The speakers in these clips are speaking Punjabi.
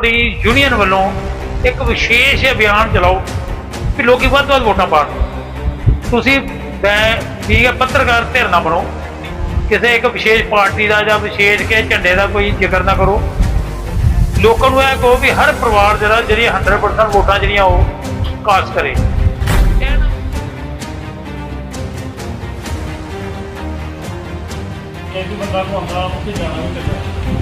ਆਪਣੀ ਯੂਨੀਅਨ ਵੱਲੋਂ ਇੱਕ ਵਿਸ਼ੇਸ਼ ਅਭਿਆਨ ਚਲਾਓ ਕਿ ਲੋਕੀ ਵੱਧ ਤੋਂ ਵੱਧ ਵੋਟਾਂ ਪਾਣ ਤੁਸੀਂ ਮੈਂ ਠੀਕ ਹੈ, ਪੱਤਰਕਾਰ ਧਿਰ ਨਾ ਬਣੋ। ਕਿਸੇ ਇੱਕ ਵਿਸ਼ੇਸ਼ ਪਾਰਟੀ ਦਾ ਜਾਂ ਵਿਸ਼ੇਸ਼ ਕੇ ਝੰਡੇ ਦਾ ਕੋਈ ਜ਼ਿਕਰ ਨਾ ਕਰੋ। ਲੋਕਾਂ ਨੂੰ ਇਹ ਕਹੋ ਵੀ ਹਰ ਪਰਿਵਾਰ ਜਿਹੜਾ, ਜਿਹੜੀ 100% ਵੋਟਾਂ ਜਿਹੜੀਆਂ ਉਹ ਕਾਸਟ ਕਰੇ। ਇਹ ਬੰਦਾ ਨੂੰ ਆਉਂਦਾ, ਉੱਥੇ ਜਾਣਾ ਵੀ ਚਾਹੀਦਾ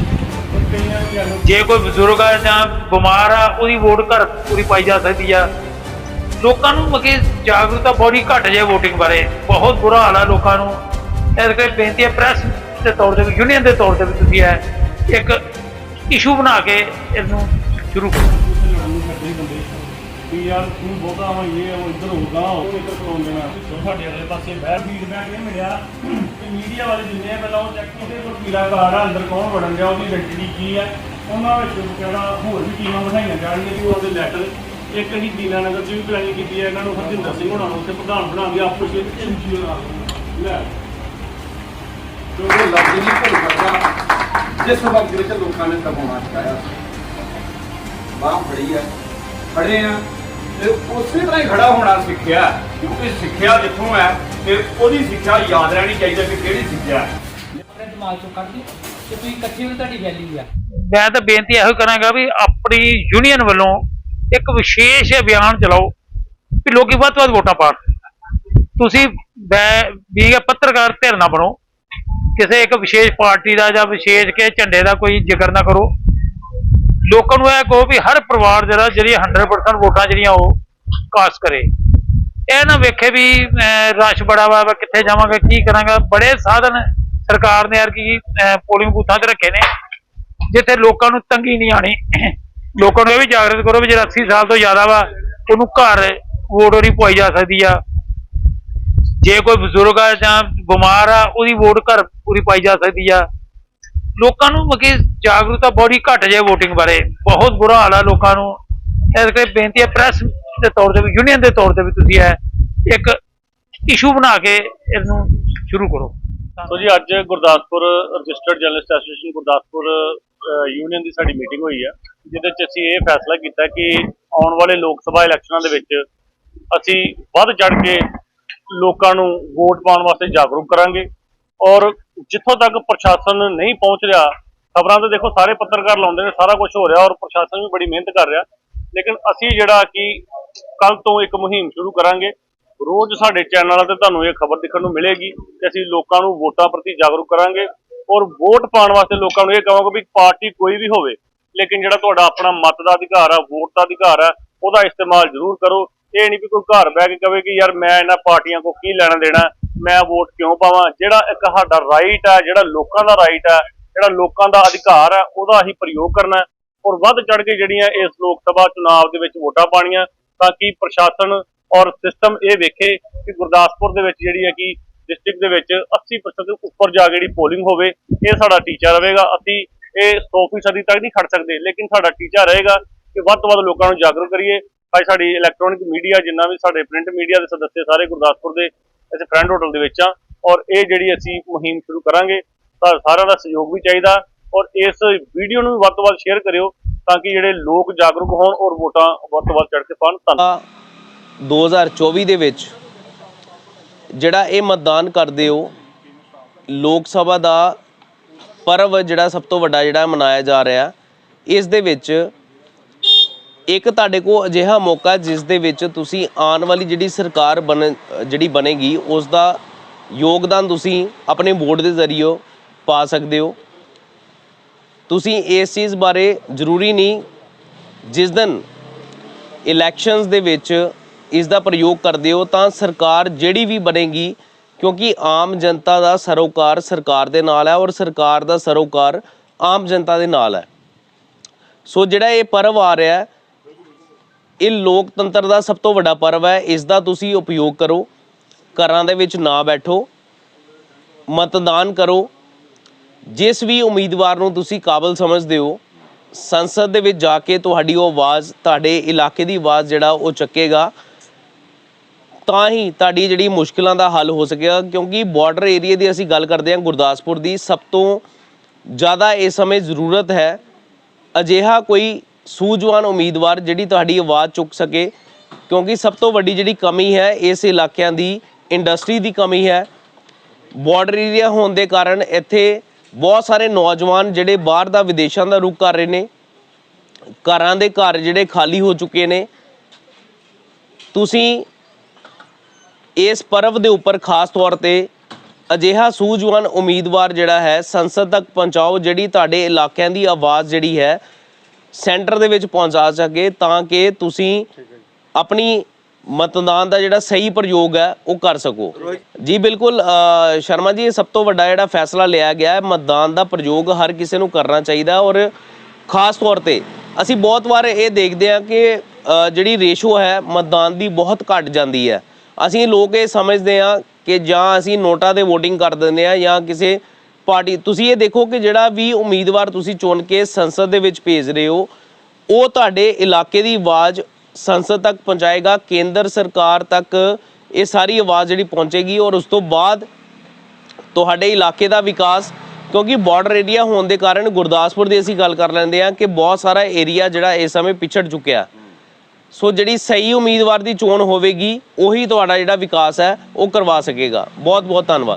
ਜੇ ਕੋਈ ਬਜ਼ੁਰਗ ਆ ਜਾਂ ਬਿਮਾਰ ਆ, ਉਹਦੀ ਵੋਟ ਘਰ ਪੂਰੀ ਪਾਈ ਜਾ ਸਕਦੀ ਆ। ਲੋਕਾਂ ਨੂੰ ਮਗੇ ਜਾਗਰੂਕਤਾ ਬੜੀ ਘੱਟ ਜੇ VOTING ਬਾਰੇ। ਬਹੁਤ ਬੁਰਾ ਹਾਲ ਆ ਲੋਕਾਂ ਨੂੰ। ਇਸ ਕਰਕੇ ਬੇਨਤੀ ਹੈ ਪ੍ਰੈਸ ਦੇ ਤੌਰ ਤੇ ਵੀ ਯੂਨੀਅਨ ਦੇ ਤੌਰ ਤੇ ਵੀ ਤੁਸੀਂ ਹੈ ਇੱਕ ਇਸ਼ੂ ਬਣਾ ਕੇ ਇਹਨੂੰ ਸ਼ੁਰੂ ਕਰੋ। ਹੀ ਵੀ ਯਾਰ ਤੂੰ ਬਹੁਤਾ ਵਾ ਇਹ ਉਹ ਇੱਧਰ ਹੋਗਾ ਉਹ ਇੱਧਰ ਕਰਾਉਣ ਦੇਣਾ। ਸਾਡੇ ਅਗਲੇ ਪਾਸੇ ਬਹਿ। ਫੀਡਬੈਕ ਇਹ ਮਿਲਿਆ ਕਿ ਮੀਡੀਆ ਵਾਲੇ ਜਿੰਨੇ ਪਹਿਲਾਂ ਉਹ ਚੈੱਕ ਉਹਦੇ ਕੋਲ ਪੀਲਾ ਕਾਰਡ ਆ ਅੰਦਰ ਕੌਣ ਵੜਨ ਡਿਆ ਉਹਦੀ ਆਇਡੈਂਟੀ ਕੀ ਆ? ਉਹਨਾਂ ਵਿੱਚ ਕਿਹੜਾ ਹੋਰ ਵੀ ਟੀਮਾਂ ਬਿਠਾਈਆਂ ਜਾਣਗੀਆਂ ਕਿ ਉਹਦੇ ਲੈਟਰ ਇੱਕ ਹੀ ਦੀਨਾ ਨਗਰ ਚ ਵੀ ਪਲੈਨਿੰਗ ਕੀਤੀ ਹੈ ਇਹਨਾਂ ਨੂੰ ਹਰਜਿੰਦਰ ਸਿੰਘ ਹੋਣਾ ਨੂੰ ਉੱਥੇ ਪ੍ਰਧਾਨ ਬਣਾ ਕੇ ਆਪਸ ਵਿੱਚ ਐਨਜੀਓ ਨਾਲ। ਲੈ। ਕਿਉਂਕਿ ਲੱਗ ਨਹੀਂ ਭੁੱਲ ਸਕਦਾ ਜਿਸ ਵਕਤ ਵਿੱਚ ਲੋਕਾਂ ਨੇ ਦਬਾਉਣਾ ਚਾਹਿਆ ਬਾਹ ਫੜੀ ਆ ਖੜੇ ਆ ਤੇ ਉਸੇ ਤਰ੍ਹਾਂ ਹੀ ਖੜਾ ਹੋਣਾ ਸਿੱਖਿਆ। ਕਿਉਂਕਿ ਸਿੱਖਿਆ ਜਿੱਥੋਂ ਹੈ ਤੇ ਉਹਦੀ ਸਿੱਖਿਆ ਯਾਦ ਰਹਿਣੀ ਚਾਹੀਦੀ ਕਿ ਕਿਹੜੀ ਸਿੱਖਿਆ ਹੈ। ਆਪਣੇ ਦਿਮਾਗ ਚੋਂ ਕੱਢ ਦਿਓ ਕਿ ਤੁਸੀਂ ਇਕੱਠੇ ਹੋ ਤੁਹਾਡੀ ਵੈਲਿਊ ਆ। ਮੈਂ ਤਾਂ ਬੇਨਤੀ ਇਹੋ ਕਰਾਂਗਾ ਵੀ ਆਪਣੀ ਯੂਨੀਅਨ ਵੱਲੋਂ ਇੱਕ ਵਿਸ਼ੇਸ਼ ਅਭਿਆਨ ਚਲਾਓ ਕਿ ਲੋਕੀ ਵੱਧ ਤੋਂ ਵੱਧ ਵੋਟਾਂ ਪਾਣ ਤੁਸੀਂ ਮੈਂ ਵੀ ਇਹ ਪੱਤਰਕਾਰ ਧਿਰ ਨਾ ਬਣੋ। ਕਿਸੇ ਇੱਕ ਵਿਸ਼ੇਸ਼ ਪਾਰਟੀ ਦਾ ਜਾਂ ਵਿਸ਼ੇਸ਼ ਕੇ ਝੰਡੇ ਦਾ ਕੋਈ ਜ਼ਿਕਰ ਨਾ ਕਰੋ। ਲੋਕਾਂ ਨੂੰ ਇਹ ਕਹੋ ਵੀ ਹਰ ਪਰਿਵਾਰ ਜਿਹੜਾ ਜਿਹੜੀ 100% ਵੋਟਾਂ ਜਿਹੜੀਆਂ ਉਹ ਕਾਸਟ ਕਰੇ। ਇਹ ਨਾ ਵੇਖੇ ਵੀ ਅਹ, ਰਸ਼ ਬੜਾ ਵਾ ਕਿੱਥੇ ਜਾਵਾਂਗੇ ਕੀ ਕਰਾਂਗਾ। ਬੜੇ ਸਾਧਨ ਸਰਕਾਰ ਨੇ ਯਾਰ ਕੀ ਪੋਲਿੰਗ ਬੂਥਾਂ ਤੇ ਰੱਖੇ ਨੇ ਜਿੱਥੇ ਲੋਕਾਂ ਨੂੰ ਤੰਗੀ ਨਹੀਂ ਆਣੀ ਲੋਕਾਂ ਨੂੰ ਇਹ ਵੀ ਜਾਗਰਤ ਕਰੋ ਵੀ ਜਿਹੜਾ 80 ਸਾਲ ਤੋਂ ਜ਼ਿਆਦਾ ਵਾ ਉਹਨੂੰ ਘਰ ਵੋਟ ਨਹੀਂ ਪਾਈ ਜਾ ਸਕਦੀ ਆ। ਜੇ ਕੋਈ ਬਜ਼ੁਰਗ ਆ ਜਾਂ ਬਿਮਾਰ ਆ ਉਹਦੀ ਵੋਟ ਘਰ ਪੂਰੀ ਪਾਈ ਜਾ ਸਕਦੀ ਆ। ਲੋਕਾਂ ਨੂੰ ਮਗੇ ਜਾਗਰੂਕਤਾ ਬੜੀ ਘੱਟ ਜੇ VOTING ਬਾਰੇ। ਬਹੁਤ ਬੁਰਾ ਹਾਲ ਆ ਲੋਕਾਂ ਨੂੰ। ਇਸ ਕਰਕੇ ਬੇਨਤੀ ਹੈ ਪ੍ਰੈਸ ਦੇ ਤੌਰ ਤੇ ਵੀ ਯੂਨੀਅਨ ਦੇ ਤੌਰ ਤੇ ਵੀ ਤੁਸੀਂ ਇਹ ਇੱਕ ਇਸ਼ੂ ਬਣਾ ਕੇ ਇਹਨੂੰ ਸ਼ੁਰੂ ਕਰੋ। ਸੋ ਜੀ, ਅੱਜ Gurdaspur registered journalist association Gurdaspur union ਦੀ ਸਾਡੀ ਮੀਟਿੰਗ ਹੋਈ ਆ, ਜਿਹਦੇ ਵਿੱਚ ਅਸੀਂ ਇਹ ਫੈਸਲਾ ਕੀਤਾ ਕਿ ਆਉਣ ਵਾਲੇ ਲੋਕ ਸਭਾ ਇਲੈਕਸ਼ਨਾਂ ਦੇ ਵਿੱਚ ਅਸੀਂ ਵੱਧ ਚੜ ਕੇ ਲੋਕਾਂ ਨੂੰ ਵੋਟ ਪਾਉਣ ਵਾਸਤੇ ਜਾਗਰੂਕ ਕਰਾਂਗੇ। ਔਰ ਜਿੱਥੋਂ ਤੱਕ ਪ੍ਰਸ਼ਾਸਨ ਨਹੀਂ ਪਹੁੰਚ ਰਿਹਾ, ਖਬਰਾਂ ਤੇ ਦੇਖੋ ਸਾਰੇ ਪੱਤਰਕਾਰ ਲਾਉਂਦੇ ਨੇ, ਸਾਰਾ ਕੁਝ ਹੋ ਰਿਹਾ ਔਰ ਪ੍ਰਸ਼ਾਸਨ ਵੀ ਬੜੀ ਮਿਹਨਤ ਕਰ ਰਿਹਾ। ਲੇਕਿਨ ਅਸੀਂ ਜਿਹੜਾ ਕਿ ਕੱਲ ਤੋਂ ਇੱਕ ਮੁਹਿੰਮ ਸ਼ੁਰੂ ਕਰਾਂਗੇ, ਰੋਜ਼ ਸਾਡੇ ਚੈਨਲਾਂ ਤੇ ਤੁਹਾਨੂੰ ਇਹ ਖਬਰ ਦੇਖਣ ਨੂੰ ਮਿਲੇਗੀ ਕਿ ਅਸੀਂ ਲੋਕਾਂ ਨੂੰ ਵੋਟਾਂ ਪ੍ਰਤੀ ਜਾਗਰੂਕ ਕਰਾਂਗੇ ਔਰ ਵੋਟ ਪਾਉਣ ਵਾਸਤੇ ਲੋਕਾਂ ਨੂੰ ਇਹ ਕਹਾਂਗੇ ਵੀ ਪਾਰਟੀ ਕੋਈ ਵੀ ਹੋਵੇ, ਲੇਕਿਨ ਜਿਹੜਾ ਤੁਹਾਡਾ ਆਪਣਾ ਮਤ ਦਾ ਅਧਿਕਾਰ ਆ, ਵੋਟ ਦਾ ਅਧਿਕਾਰ ਆ, ਉਹਦਾ ਇਸਤੇਮਾਲ ਜ਼ਰੂਰ ਕਰੋ। ਇਹ ਨਹੀਂ ਵੀ ਕੋਈ ਘਰ ਬਹਿ ਕੇ ਕਵੇ ਕਿ ਯਾਰ ਮੈਂ ਇਹਨਾਂ ਪਾਰਟੀਆਂ ਕੋ ਕੀ ਲੈਣਾ ਦੇਣਾ ਮੈਂ ਵੋਟ ਕਿਉਂ ਪਾਵਾਂ? ਜਿਹੜਾ ਇੱਕ ਸਾਡਾ ਰਾਈਟ ਆ ਜਿਹੜਾ ਲੋਕਾਂ ਦਾ ਰਾਈਟ ਆ ਜਿਹੜਾ ਲੋਕਾਂ ਦਾ ਅਧਿਕਾਰ ਆ ਉਹਦਾ ਅਸੀਂ ਪ੍ਰਯੋਗ ਕਰਨਾ ਔਰ ਵੱਧ ਚੜ ਕੇ ਜਿਹੜੀਆਂ ਇਸ ਲੋਕ ਸਭਾ ਚੁਣਾਵ ਦੇ ਵਿੱਚ ਵੋਟਾਂ ਪਾਣੀਆਂ ਤਾਂ ਕਿ ਪ੍ਰਸ਼ਾਸਨ ਔਰ ਸਿਸਟਮ ਇਹ ਵੇਖੇ ਕਿ ਗੁਰਦਾਸਪੁਰ ਦੇ ਵਿੱਚ ਜਿਹੜੀ ਹੈ ਕਿ ਡਿਸਟ੍ਰਿਕਟ ਦੇ ਵਿੱਚ 80% ਉੱਪਰ ਜਾ ਕੇ ਜਿਹੜੀ ਪੋਲਿੰਗ ਹੋਵੇ, ਇਹ ਸਾਡਾ ਟੀਚਾ ਰਹੇਗਾ। ਅਸੀਂ ਇਹ 100% ਤੱਕ ਨਹੀਂ ਖੜ ਸਕਦੇ, ਲੇਕਿਨ ਸਾਡਾ ਟੀਚਾ ਰਹੇਗਾ ਕਿ ਵੱਧ ਤੋਂ ਵੱਧ ਲੋਕਾਂ ਨੂੰ ਜਾਗਰੂਕ ਕਰੀਏ। ਅੱਜ ਸਾਡੀ ਇਲੈਕਟ੍ਰੋਨਿਕ ਮੀਡੀਆ ਜਿੰਨਾ ਵੀ ਸਾਡੇ ਪ੍ਰਿੰਟ ਮੀਡੀਆ ਦੇ ਸਦੱਸੇ ਸਾਰੇ ਗੁਰਦਾਸਪੁਰ ਦੇ ਅਸੀਂ ਫਰੈਂਡ ਹੋਟਲ ਦੇ ਵਿੱਚ ਆ। ਔਰ ਇਹ ਜਿਹੜੀ ਅਸੀਂ ਮੁਹਿੰਮ ਸ਼ੁਰੂ ਕਰਾਂਗੇ, ਤਾਂ ਸਾਰਿਆਂ ਦਾ ਸਹਿਯੋਗ ਵੀ ਚਾਹੀਦਾ। ਔਰ ਇਸ ਵੀਡੀਓ ਨੂੰ ਵੱਧ ਤੋਂ ਵੱਧ ਸ਼ੇਅਰ ਕਰਿਓ, ਤਾਂ ਕਿ ਜਿਹੜੇ ਲੋਕ ਜਾਗਰੂਕ ਹੋਣ ਔਰ ਵੋਟਾਂ ਵੱਧ ਤੋਂ ਵੱਧ ਚੜ੍ਹ ਕੇ ਪਾਉਣ। ਧੰਨਵਾਦ ਆ 2024 ਦੇ ਵਿੱਚ ਜਿਹੜਾ ਇਹ ਮਤਦਾਨ ਕਰਦੇ ਹੋ, ਲੋਕ ਸਭਾ ਦਾ ਪਰਵ ਜਿਹੜਾ ਸਭ ਤੋਂ ਵੱਡਾ ਜਿਹੜਾ ਮਨਾਇਆ ਜਾ ਰਿਹਾ, ਇਸ ਦੇ ਵਿੱਚ ਇੱਕ ਤੁਹਾਡੇ ਕੋਲ ਅਜਿਹਾ ਮੌਕਾ ਜਿਸ ਦੇ ਵਿੱਚ ਤੁਸੀਂ ਆਉਣ ਵਾਲੀ ਜਿਹੜੀ ਸਰਕਾਰ ਬਣ, ਜਿਹੜੀ ਬਣੇਗੀ, ਉਸ ਦਾ ਯੋਗਦਾਨ ਤੁਸੀਂ ਆਪਣੇ ਵੋਟ ਦੇ ਜ਼ਰੀਏ ਪਾ ਸਕਦੇ ਹੋ। ਤੁਸੀਂ ਇਸ ਚੀਜ਼ ਬਾਰੇ ਜ਼ਰੂਰੀ ਨਹੀਂ, ਜਿਸ ਦਿਨ ਇਲੈਕਸ਼ਨਸ ਦੇ ਵਿੱਚ ਇਸ ਦਾ ਪ੍ਰਯੋਗ ਕਰਦੇ ਹੋ, ਤਾਂ ਸਰਕਾਰ ਜਿਹੜੀ ਵੀ ਬਣੇਗੀ, ਕਿਉਂਕਿ ਆਮ ਜਨਤਾ ਦਾ ਸਰੋਕਾਰ ਸਰਕਾਰ ਦੇ ਨਾਲ ਹੈ ਔਰ ਸਰਕਾਰ ਦਾ ਸਰੋਕਾਰ ਆਮ ਜਨਤਾ ਦੇ ਨਾਲ ਹੈ। ਸੋ ਜਿਹੜਾ ਇਹ ਪਰਵ ਆ ਰਿਹਾ ਹੈ ਇਹ ਲੋਕਤੰਤਰ ਦਾ ਸਭ ਤੋਂ ਵੱਡਾ ਪਰਵ ਹੈ। ਇਸ ਦਾ ਤੁਸੀਂ ਉਪਯੋਗ ਕਰੋ। ਘਰਾਂ ਦੇ ਵਿੱਚ ਨਾ ਬੈਠੋ। ਮਤਦਾਨ ਕਰੋ। ਜਿਸ ਵੀ ਉਮੀਦਵਾਰ ਨੂੰ ਤੁਸੀਂ ਕਾਬਲ ਸਮਝਦੇ ਹੋ, ਸੰਸਦ ਦੇ ਵਿੱਚ ਜਾ ਕੇ ਤੁਹਾਡੀ ਉਹ ਆਵਾਜ਼, ਤੁਹਾਡੇ ਇਲਾਕੇ ਦੀ ਆਵਾਜ਼ ਜਿਹੜਾ ਉਹ ਚੱਕੇਗਾ। ਤਾਂ ਹੀ ਤੁਹਾਡੀ ਜਿਹੜੀ ਮੁਸ਼ਕਲਾਂ ਦਾ ਹੱਲ ਹੋ ਸਕੇਗਾ। ਕਿਉਂਕਿ ਬਾਰਡਰ ਏਰੀਆ ਦੀ ਅਸੀਂ ਗੱਲ ਕਰਦੇ ਹਾਂ ਗੁਰਦਾਸਪੁਰ ਦੀ। ਸਭ ਤੋਂ ਜ਼ਿਆਦਾ ਇਸ ਸਮੇਂ ਜ਼ਰੂਰਤ ਹੈ। ਅਜਿਹਾ ਕੋਈ ਸੂਝਵਾਨ ਉਮੀਦਵਾਰ ਜਿਹੜੀ ਤੁਹਾਡੀ ਆਵਾਜ਼ ਚੁੱਕ ਸਕੇ, ਕਿਉਂਕਿ ਸਭ ਤੋਂ ਵੱਡੀ ਜਿਹੜੀ ਕਮੀ ਹੈ ਇਸ ਇਲਾਕਿਆਂ ਦੀ ਇੰਡਸਟਰੀ ਦੀ ਕਮੀ ਹੈ। ਬਾਰਡਰ ਏਰੀਆ ਹੋਣ ਦੇ ਕਾਰਨ ਇੱਥੇ ਬਹੁਤ ਸਾਰੇ ਨੌਜਵਾਨ ਜਿਹੜੇ ਬਾਹਰ ਦਾ ਵਿਦੇਸ਼ਾਂ ਦਾ ਰੁਖ ਕਰ ਰਹੇ ਨੇ, ਘਰਾਂ ਦੇ ਘਰ ਜਿਹੜੇ ਖਾਲੀ ਹੋ ਚੁੱਕੇ ਨੇ। ਤੁਸੀਂ ਇਸ ਪਰਵ ਦੇ ਉੱਪਰ ਖਾਸ ਤੌਰ ਤੇ ਅਜਿਹਾ ਸੂਝਵਾਨ ਉਮੀਦਵਾਰ ਜਿਹੜਾ ਹੈ, ਸੰਸਦ ਤੱਕ ਪਹੁੰਚਾਓ ਜਿਹੜੀ ਤੁਹਾਡੇ ਇਲਾਕਿਆਂ ਦੀ ਆਵਾਜ਼ ਜਿਹੜੀ ਹੈ ਸੈਂਟਰ ਦੇ ਵਿੱਚ ਪਹੁੰਚਾ ਸਕੇ ਤਾਂ ਕਿ ਤੁਸੀਂ ਆਪਣੀ ਮਤਦਾਨ ਦਾ ਜਿਹੜਾ ਸਹੀ ਪ੍ਰਯੋਗ ਹੈ ਉਹ ਕਰ ਸਕੋ। ਜੀ ਬਿਲਕੁਲ ਸ਼ਰਮਾ ਜੀ ਇਹ ਸਭ ਤੋਂ ਵੱਡਾ ਜਿਹੜਾ ਫੈਸਲਾ ਲਿਆ ਗਿਆ ਹੈ ਮਤਦਾਨ ਦਾ ਪ੍ਰਯੋਗ ਹਰ ਕਿਸੇ ਨੂੰ ਕਰਨਾ ਚਾਹੀਦਾ ਔਰ ਖਾਸ ਤੌਰ ਤੇ ਅਸੀਂ ਬਹੁਤ ਵਾਰ ਇਹ ਦੇਖਦੇ ਹਾਂ ਕਿ ਜਿਹੜੀ ਰੇਸ਼ੋ ਹੈ ਮਤਦਾਨ ਦੀ ਬਹੁਤ ਘਟ ਜਾਂਦੀ ਹੈ। ਅਸੀਂ ਲੋਕ ਇਹ ਸਮਝਦੇ ਹਾਂ ਕਿ ਜਾਂ ਅਸੀਂ ਨੋਟਾ ਤੇ VOTING ਕਰ ਦਿੰਦੇ ਹਾਂ ਜਾਂ ਕਿਸੇ ਪਾਰਟੀ, ਤੁਸੀਂ ਇਹ ਦੇਖੋ ਕਿ ਜਿਹੜਾ ਵੀ ਉਮੀਦਵਾਰ ਤੁਸੀਂ ਚੁਣ ਕੇ ਸੰਸਦ ਦੇ ਵਿੱਚ ਭੇਜ ਰਹੇ ਹੋ, ਉਹ ਤੁਹਾਡੇ ਇਲਾਕੇ ਦੀ ਆਵਾਜ਼ ਸੰਸਦ ਤੱਕ ਪਹੁੰਚਾਏਗਾ, ਕੇਂਦਰ ਸਰਕਾਰ ਤੱਕ ਇਹ ਸਾਰੀ ਆਵਾਜ਼ ਜਿਹੜੀ ਪਹੁੰਚੇਗੀ ਔਰ ਉਸ ਤੋਂ ਬਾਅਦ ਤੁਹਾਡੇ ਇਲਾਕੇ ਦਾ ਵਿਕਾਸ, ਕਿਉਂਕਿ ਬਾਰਡਰ ਏਰੀਆ ਹੋਣ ਦੇ ਕਾਰਨ ਗੁਰਦਾਸਪੁਰ ਦੀ ਅਸੀਂ ਗੱਲ ਕਰ ਲੈਂਦੇ ਹਾਂ ਕਿ ਬਹੁਤ ਸਾਰਾ ਏਰੀਆ ਜਿਹੜਾ ਇਸ ਸਮੇਂ ਪਿਛੜ ਚੁੱਕਿਆ ਸੋ ਜਿਹੜੀ ਸਹੀ ਉਮੀਦਵਾਰ ਦੀ ਚੋਣ ਹੋਵੇਗੀ, ਉਹੀ ਤੁਹਾਡਾ ਜਿਹੜਾ ਵਿਕਾਸ ਹੈ, ਉਹ ਕਰਵਾ ਸਕੇਗਾ। ਬਹੁਤ ਬਹੁਤ ਧੰਨਵਾਦ।